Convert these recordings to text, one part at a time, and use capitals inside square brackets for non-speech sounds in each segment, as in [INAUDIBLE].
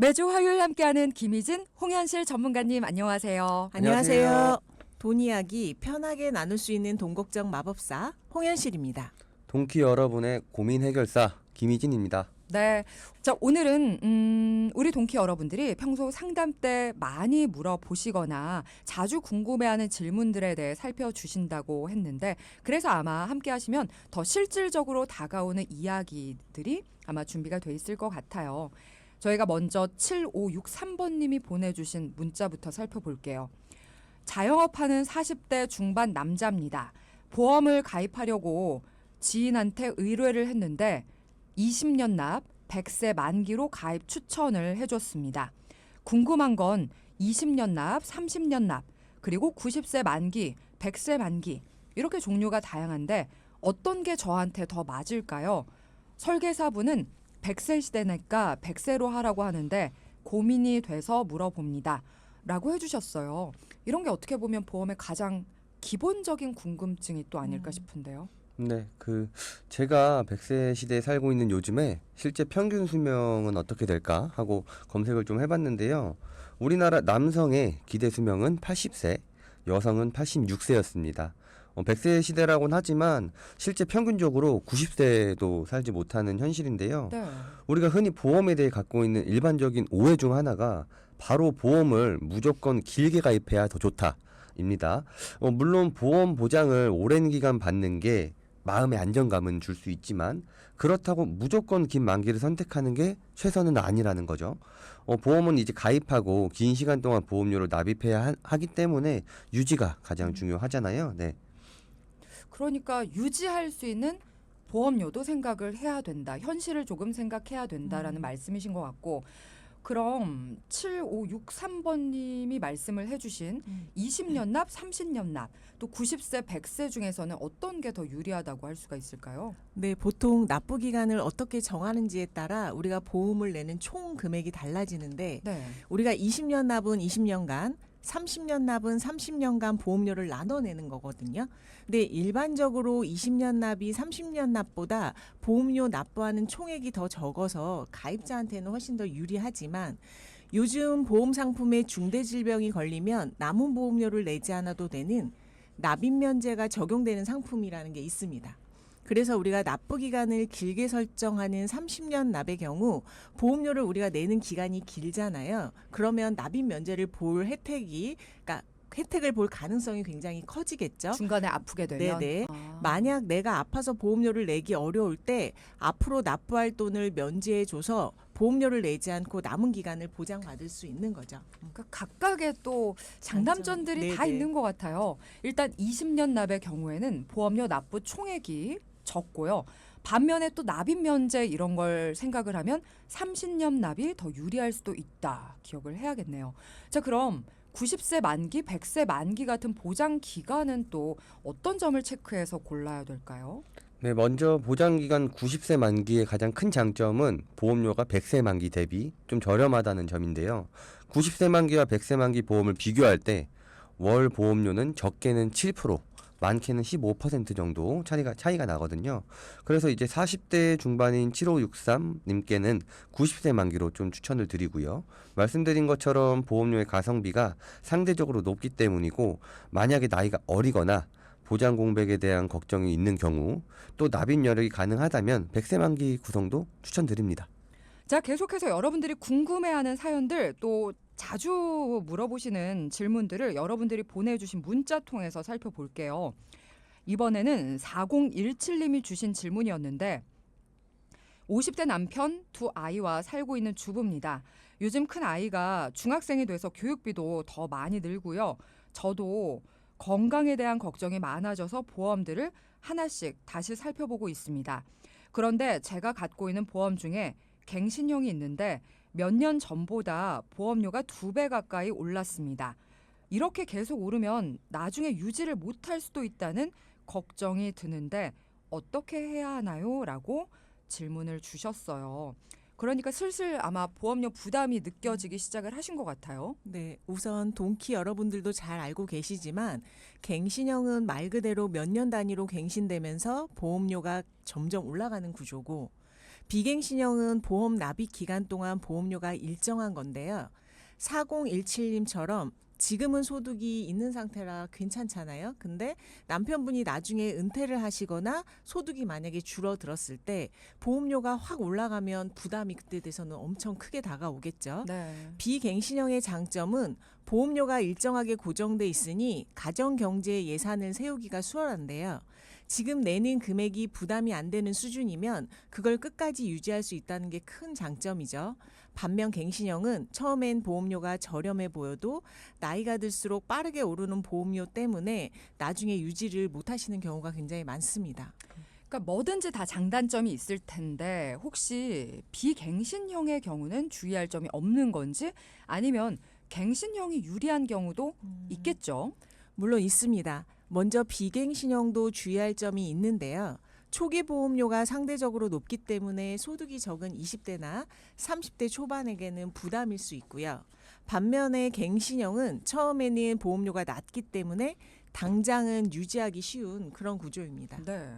매주 화요일 함께하는 김희진, 홍현실 전문가님 안녕하세요. 안녕하세요. 안녕하세요. 돈 이야기 편하게 나눌 수 있는 돈 걱정 마법사 홍현실입니다. 동키 여러분의 고민 해결사 김희진입니다. 네. 자, 오늘은 음, 우리 동키 여러분들이 평소 상담 때 많이 물어보시거나 자주 궁금해하는 질문들에 대해 살펴주신다고 했는데 그래서 아마 함께 하시면 더 실질적으로 다가오는 이야기들이 아마 준비가 돼 있을 것 같아요. 저희가 먼저 7563번님이 보내주신 문자부터 살펴볼게요. 자영업하는 40대 중반 남자입니다. 보험을 가입하려고 지인한테 의뢰를 했는데 20년 납 100세 만기로 가입 추천을 해줬습니다. 궁금한 건 20년 납, 30년 납, 그리고 90세 만기, 100세 만기 이렇게 종류가 다양한데 어떤 게 저한테 더 맞을까요? 설계사분은 100세 시대니까 100세로 하라고 하는데 고민이 돼서 물어봅니다. 라고 해주셨어요. 이런 게 어떻게 보면 보험의 가장 기본적인 궁금증이 또 아닐까 음. 싶은데요. 네, 그 제가 100세 시대에 살고 있는 요즘에 실제 평균 수명은 어떻게 될까 하고 검색을 좀 해봤는데요. 우리나라 남성의 기대 수명은 80세, 여성은 86세였습니다. 어, 100세 시대라고는 하지만 실제 평균적으로 90세도 살지 못하는 현실인데요. 네. 우리가 흔히 보험에 대해 갖고 있는 일반적인 오해 중 하나가 바로 보험을 무조건 길게 가입해야 더 좋다입니다. 어, 물론 보험 보장을 오랜 기간 받는 게 마음의 안정감은 줄 수 있지만 그렇다고 무조건 긴 만기를 선택하는 게 최선은 아니라는 거죠. 어, 보험은 이제 가입하고 긴 시간 동안 보험료를 납입해야 하, 하기 때문에 유지가 가장 중요하잖아요. 네. 그러니까 유지할 수 있는 보험료도 생각을 해야 된다. 현실을 조금 생각해야 된다라는 음. 말씀이신 것 같고 그럼 7563번님이 말씀을 해주신 20년 납, 30년 납, 또 90세, 100세 중에서는 어떤 게 더 유리하다고 할 수가 있을까요? 네, 보통 납부 기간을 어떻게 정하는지에 따라 우리가 보험을 내는 총 금액이 달라지는데 네. 우리가 20년 납은 20년간 30년 납은 30년간 보험료를 나눠내는 거거든요. 근데 일반적으로 20년 납이 30년 납보다 보험료 납부하는 총액이 더 적어서 가입자한테는 훨씬 더 유리하지만 요즘 보험 상품에 중대 질병이 걸리면 남은 보험료를 내지 않아도 되는 납입 면제가 적용되는 상품이라는 게 있습니다. 그래서 우리가 납부 기간을 길게 설정하는 30년 납의 경우 보험료를 우리가 내는 기간이 길잖아요. 그러면 납입 면제를 볼 혜택이 그러니까 혜택을 볼 가능성이 굉장히 커지겠죠. 중간에 아프게 되면 네네. 아. 만약 내가 아파서 보험료를 내기 어려울 때 앞으로 납부할 돈을 면제해 줘서 보험료를 내지 않고 남은 기간을 보장받을 수 있는 거죠. 그러니까 각각의 또 장단점들이 장점. 다 네네. 있는 것 같아요. 일단 20년 납의 경우에는 보험료 납부 총액이 적고요. 반면에 또 납입 면제 이런 걸 생각을 하면 30년 납이 더 유리할 수도 있다. 기억을 해야겠네요. 자, 그럼 90세 만기, 100세 만기 같은 보장 기간은 또 어떤 점을 체크해서 골라야 될까요? 네, 먼저 보장 기간 90세 만기의 가장 큰 장점은 보험료가 100세 만기 대비 좀 저렴하다는 점인데요. 90세 만기와 100세 만기 보험을 비교할 때 월 보험료는 적게는 7%, 많게는 15% 정도 차이가 차이가 나거든요. 그래서 이제 40대 중반인 7563님께는 90세 만기로 좀 추천을 드리고요. 말씀드린 것처럼 보험료의 가성비가 상대적으로 높기 때문이고 만약에 나이가 어리거나 보장 공백에 대한 걱정이 있는 경우 또 납입 여력이 가능하다면 100세 만기 구성도 추천드립니다. 자, 계속해서 여러분들이 궁금해하는 사연들 또 자주 물어보시는 질문들을 여러분들이 보내주신 문자 통해서 살펴볼게요. 이번에는 4017님이 주신 질문이었는데 50대 남편 두 아이와 살고 있는 주부입니다. 요즘 큰 아이가 중학생이 돼서 교육비도 더 많이 늘고요. 저도 건강에 대한 걱정이 많아져서 보험들을 하나씩 다시 살펴보고 있습니다. 그런데 제가 갖고 있는 보험 중에 갱신형이 있는데 몇 년 전보다 보험료가 두 배 가까이 올랐습니다. 이렇게 계속 오르면 나중에 유지를 못할 수도 있다는 걱정이 드는데 어떻게 해야 하나요? 라고 질문을 주셨어요. 그러니까 슬슬 아마 보험료 부담이 느껴지기 시작을 하신 것 같아요. 네, 우선 동키 여러분들도 잘 알고 계시지만 갱신형은 말 그대로 몇 년 단위로 갱신되면서 보험료가 점점 올라가는 구조고 비갱신형은 보험 납입 기간 동안 보험료가 일정한 건데요. 4017님처럼 지금은 소득이 있는 상태라 괜찮잖아요. 근데 남편분이 나중에 은퇴를 하시거나 소득이 만약에 줄어들었을 때 보험료가 확 올라가면 부담이 그때 돼서는 엄청 크게 다가오겠죠. 네. 비갱신형의 장점은 보험료가 일정하게 고정돼 있으니 가정 경제 예산을 세우기가 수월한데요. 지금 내는 금액이 부담이 안 되는 수준이면 그걸 끝까지 유지할 수 있다는 게 큰 장점이죠. 반면 갱신형은 처음엔 보험료가 저렴해 보여도 나이가 들수록 빠르게 오르는 보험료 때문에 나중에 유지를 못 하시는 경우가 굉장히 많습니다. 그러니까 뭐든지 다 장단점이 있을 텐데 혹시 비갱신형의 경우는 주의할 점이 없는 건지 아니면 갱신형이 유리한 경우도 있겠죠. 물론 있습니다. 먼저 비갱 신형도 주의할 점이 있는데요. 초기 보험료가 상대적으로 높기 때문에 소득이 적은 20대나 30대 초반에게는 부담일 수 있고요. 반면에 갱신형은 처음에는 보험료가 낮기 때문에 당장은 유지하기 쉬운 그런 구조입니다. 네.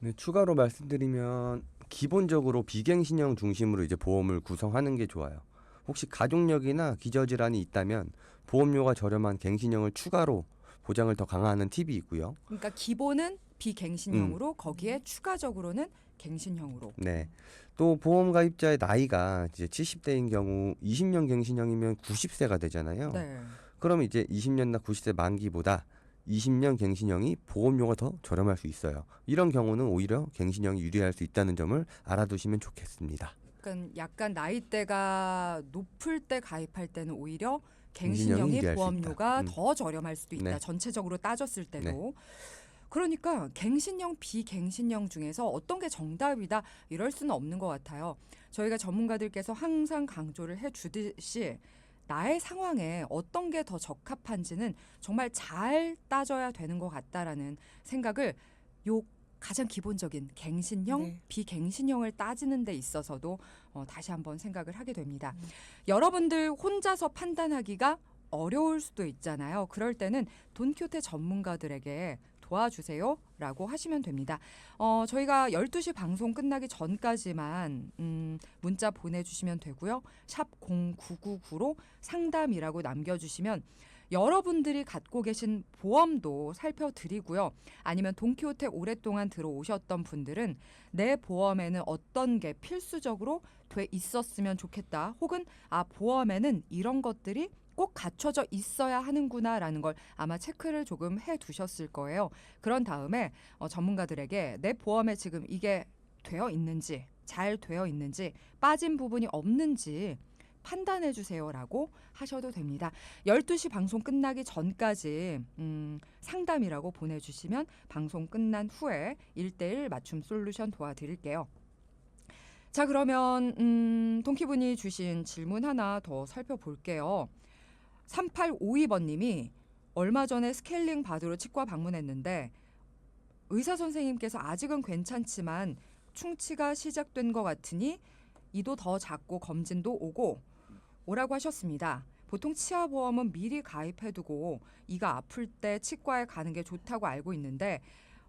네, 추가로 말씀드리면 기본적으로 비갱신형 중심으로 이제 보험을 구성하는 게 좋아요. 혹시 가족력이나 기저질환이 있다면 보험료가 저렴한 갱신형을 추가로 보장을 더 강화하는 팁이 있고요. 그러니까 기본은 비갱신형으로 거기에 추가적으로는 갱신형으로. 네. 또 보험 가입자의 나이가 이제 70대인 경우 20년 갱신형이면 90세가 되잖아요. 네. 그럼 이제 20년 나 90세 만기보다 20년 갱신형이 보험료가 더 저렴할 수 있어요. 이런 경우는 오히려 갱신형이 유리할 수 있다는 점을 알아두시면 좋겠습니다. 그러니까 약간 나이대가 높을 때 가입할 때는 오히려 수 보험료가. 음. 더 저렴할 수도 있다. 네. 전체적으로 따졌을 때도. 그러니까 갱신형 비갱신형 중에서 어떤 게 정답이다 이럴 수는 없는 것 같아요. 저희가 전문가들께서 항상 강조를 해주듯이 나의 상황에 어떤 게 더 적합한지는 정말 잘 따져야 되는 것 같다라는 생각을 요 가장 기본적인 갱신형, 네. 비갱신형을 따지는 데 있어서도 어, 다시 한번 생각을 하게 됩니다. 여러분들 혼자서 판단하기가 어려울 수도 있잖아요. 그럴 때는 돈키호테 전문가들에게 도와주세요 라고 하시면 됩니다. 어, 저희가 12시 방송 끝나기 전까지만 음, 문자 보내주시면 되고요. 샵 0999로 상담이라고 남겨주시면 여러분들이 갖고 계신 보험도 살펴드리고요. 아니면 돈키호테 오랫동안 들어오셨던 분들은 내 보험에는 어떤 게 필수적으로 돼 있었으면 좋겠다. 혹은 아 보험에는 이런 것들이 꼭 갖춰져 있어야 하는구나라는 걸 아마 체크를 조금 해 두셨을 거예요. 그런 다음에 어, 전문가들에게 내 보험에 지금 이게 되어 있는지 잘 되어 있는지 빠진 부분이 없는지 판단해 주세요라고 하셔도 됩니다. 12시 방송 끝나기 전까지 음, 상담이라고 보내주시면 방송 끝난 후에 1대1 맞춤 솔루션 도와드릴게요. 자 그러면 음, 동키분이 주신 질문 하나 더 살펴볼게요. 3852번님이 얼마 전에 스케일링 받으러 치과 방문했는데 의사 선생님께서 아직은 괜찮지만 충치가 시작된 것 같으니 이도 더 작고 검진도 오고 오라고 하셨습니다. 보통 치아보험은 미리 가입해두고 이가 아플 때 치과에 가는 게 좋다고 알고 있는데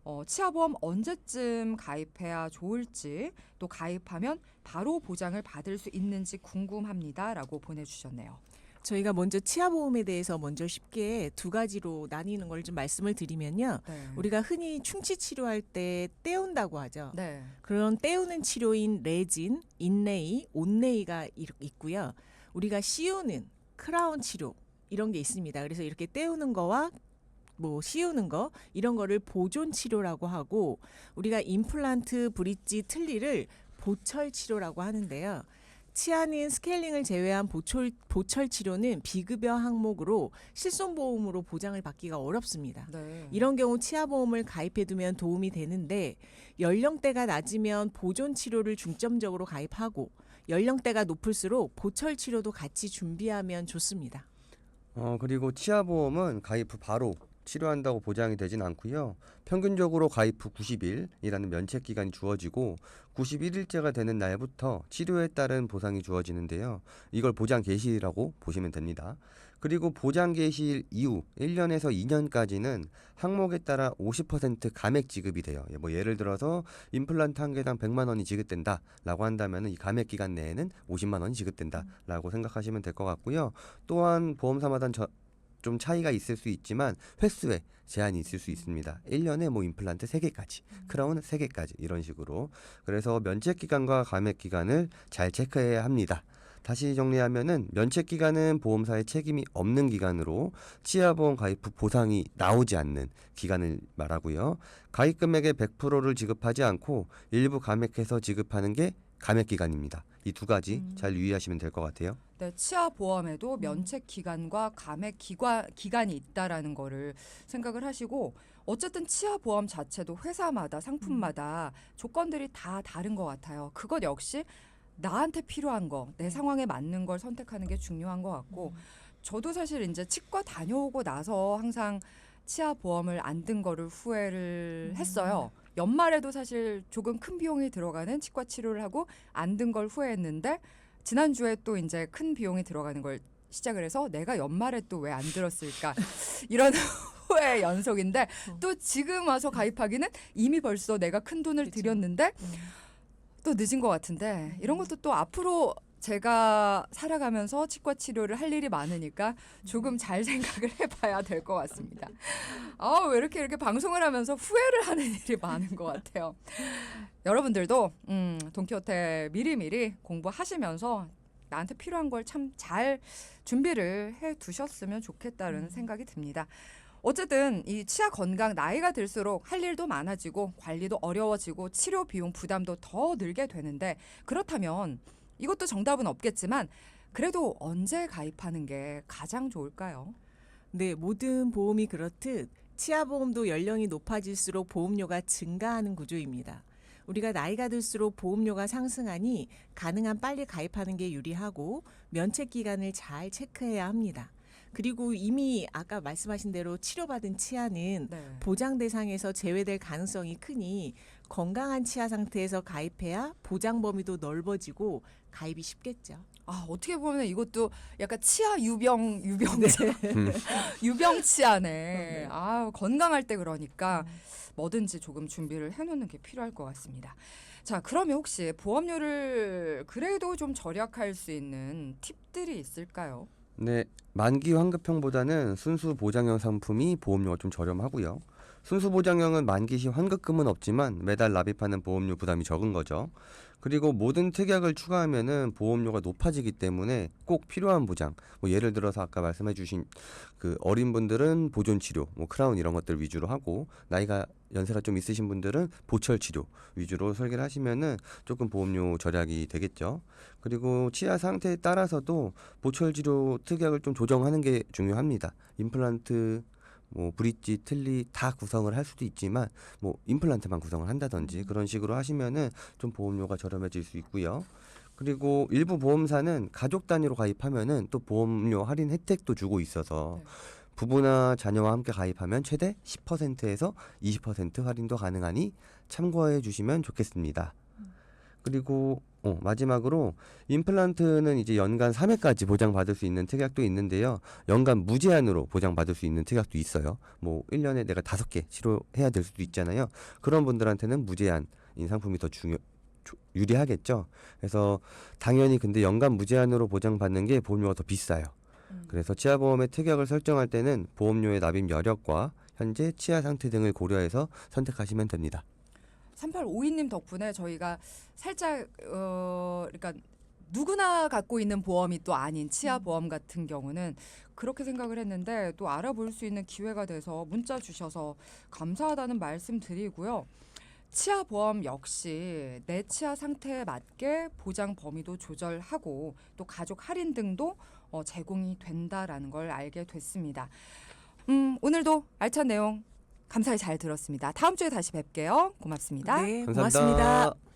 어, 치아보험 언제쯤 가입해야 좋을지 또 가입하면 바로 보장을 받을 수 있는지 궁금합니다라고 보내주셨네요. 저희가 먼저 치아보험에 대해서 먼저 쉽게 두 가지로 나뉘는 걸 좀 말씀을 드리면요. 네. 우리가 흔히 충치 치료할 때 떼운다고 하죠. 네. 그런 떼우는 치료인 레진, 인레이, 온레이가 이- 있고요. 우리가 씌우는 크라운 치료 이런 게 있습니다. 그래서 이렇게 떼우는 거와 뭐 씌우는 거 이런 거를 보존 치료라고 하고 우리가 임플란트, 브릿지, 틀니를 보철 치료라고 하는데요. 치아는 스케일링을 제외한 보철, 보철 치료는 비급여 항목으로 실손보험으로 보장을 받기가 어렵습니다. 네. 이런 경우 치아보험을 가입해두면 도움이 되는데 연령대가 낮으면 보존 치료를 중점적으로 가입하고 연령대가 높을수록 보철 치료도 같이 준비하면 좋습니다. 어, 그리고 치아 보험은 가입 후 바로 치료한다고 보장이 되진 않고요. 평균적으로 가입 후 90일이라는 면책 기간이 주어지고 91일째가 되는 날부터 치료에 따른 보상이 주어지는데요. 이걸 보장 개시라고 보시면 됩니다. 그리고 보장 개시일 이후 1년에서 2년까지는 항목에 따라 50% 감액 지급이 돼요. 예, 뭐 예를 들어서 임플란트 한 개당 100만 원이 지급된다라고 한다면 이 감액 기간 내에는 50만 원이 지급된다라고 생각하시면 될 것 같고요. 또한 보험사마다 저, 좀 차이가 있을 수 있지만 횟수에 제한이 있을 수 있습니다. 1년에 뭐 임플란트 3개까지, 크라운 3개까지 이런 식으로. 그래서 면책 기간과 감액 기간을 잘 체크해야 합니다. 다시 정리하면은 면책 기간은 보험사의 책임이 없는 기간으로 치아보험 가입 후 보상이 나오지 않는 기간을 말하고요. 가입 금액의 100%를 지급하지 않고 일부 감액해서 지급하는 게 감액 기간입니다. 이 두 가지 음. 잘 유의하시면 될 것 같아요. 네, 치아 보험에도 면책 기간과 감액 기관 기간이 있다라는 거를 생각을 하시고 어쨌든 치아 보험 자체도 회사마다 상품마다 조건들이 다 다른 것 같아요. 그것 역시 나한테 필요한 거, 내 상황에 맞는 걸 선택하는 게 중요한 것 같고 저도 사실 이제 치과 다녀오고 나서 항상 치아 보험을 안 든 거를 후회를 했어요. 연말에도 사실 조금 큰 비용이 들어가는 치과 치료를 하고 안 든 걸 후회했는데 지난주에 또 이제 큰 비용이 들어가는 걸 시작을 해서 내가 연말에 또 왜 안 들었을까? [LAUGHS] 이런 후회 연속인데 또 지금 와서 가입하기는 이미 벌써 내가 큰 돈을. 들였는데 또 늦은 것 같은데 이런 것도 또 앞으로 제가 살아가면서 치과 치료를 할 일이 많으니까 조금 잘 [LAUGHS] 생각을 해봐야 될 것 같습니다. 아, 왜 이렇게 이렇게 방송을 하면서 후회를 하는 [LAUGHS] 일이 많은 것 같아요. 여러분들도 음, 돈키호테 미리미리 공부하시면서 나한테 필요한 걸 참 잘 준비를 해 두셨으면 좋겠다는 생각이 듭니다. 어쨌든 이 치아 건강 나이가 들수록 할 일도 많아지고 관리도 어려워지고 치료 비용 부담도 더 늘게 되는데 그렇다면 이것도 정답은 없겠지만 그래도 언제 가입하는 게 가장 좋을까요? 네, 모든 보험이 그렇듯 치아 보험도 연령이 높아질수록 보험료가 증가하는 구조입니다. 우리가 나이가 들수록 보험료가 상승하니 가능한 빨리 가입하는 게 유리하고 면책 기간을 잘 체크해야 합니다. 그리고 이미 아까 말씀하신 대로 치료받은 치아는 네. 보장 대상에서 제외될 가능성이 크니 건강한 치아 상태에서 가입해야 보장 범위도 넓어지고 가입이 쉽겠죠. 아 어떻게 보면 이것도 약간 치아 유병 유병자 [LAUGHS] 유병 치아네. 네. 아 건강할 때 그러니까 뭐든지 조금 준비를 해놓는 게 필요할 것 같습니다. 자 그러면 혹시 보험료를 그래도 좀 절약할 수 있는 팁들이 있을까요? 네, 만기 환급형보다는 순수 보장형 상품이 보험료가 좀 저렴하고요. 순수 보장형은 만기 시 환급금은 없지만 매달 납입하는 보험료 부담이 적은 거죠. 그리고 모든 특약을 추가하면은 보험료가 높아지기 때문에 꼭 필요한 보장. 뭐 예를 들어서 아까 말씀해주신 그 어린 분들은 보존 치료, 뭐 크라운 이런 것들 위주로 하고 나이가 연세가 좀 있으신 분들은 보철 치료 위주로 설계를 하시면은 조금 보험료 절약이 되겠죠. 그리고 치아 상태에 따라서도 보철 치료 특약을 좀 조정하는 게 중요합니다. 임플란트 뭐 브릿지, 틀니 다 구성을 할 수도 있지만 뭐 임플란트만 구성을 한다든지 그런 식으로 하시면은 좀 보험료가 저렴해질 수 있고요. 그리고 일부 보험사는 가족 단위로 가입하면은 또 보험료 할인 혜택도 주고 있어서 네. 부부나 자녀와 함께 가입하면 최대 10%에서 20% 할인도 가능하니 참고해 주시면 좋겠습니다. 그리고 어, 마지막으로 임플란트는 이제 연간 3회까지 보장받을 수 있는 특약도 있는데요. 연간 무제한으로 보장받을 수 있는 특약도 있어요. 뭐 1년에 내가 다섯 개 치료해야 될 수도 있잖아요. 그런 분들한테는 무제한 인 상품이 더 중요 조- 유리하겠죠. 그래서 당연히 근데 연간 무제한으로 보장받는 게 보험료가 더 비싸요. 음. 그래서 치아보험의 특약을 설정할 때는 보험료의 납입 여력과 현재 치아 상태 등을 고려해서 선택하시면 됩니다. 3852님 덕분에 저희가 살짝 어 그러니까 누구나 갖고 있는 보험이 또 아닌 치아 보험 같은 경우는 그렇게 생각을 했는데 또 알아볼 수 있는 기회가 돼서 문자 주셔서 감사하다는 말씀 드리고요. 치아 보험 역시 내 치아 상태에 맞게 보장 범위도 조절하고 또 가족 할인 등도 어, 제공이 된다라는 걸 알게 됐습니다. 음, 오늘도 알찬 내용 감사히 잘 들었습니다. 다음 주에 다시 뵐게요. 고맙습니다. 네, 감사합니다. 고맙습니다.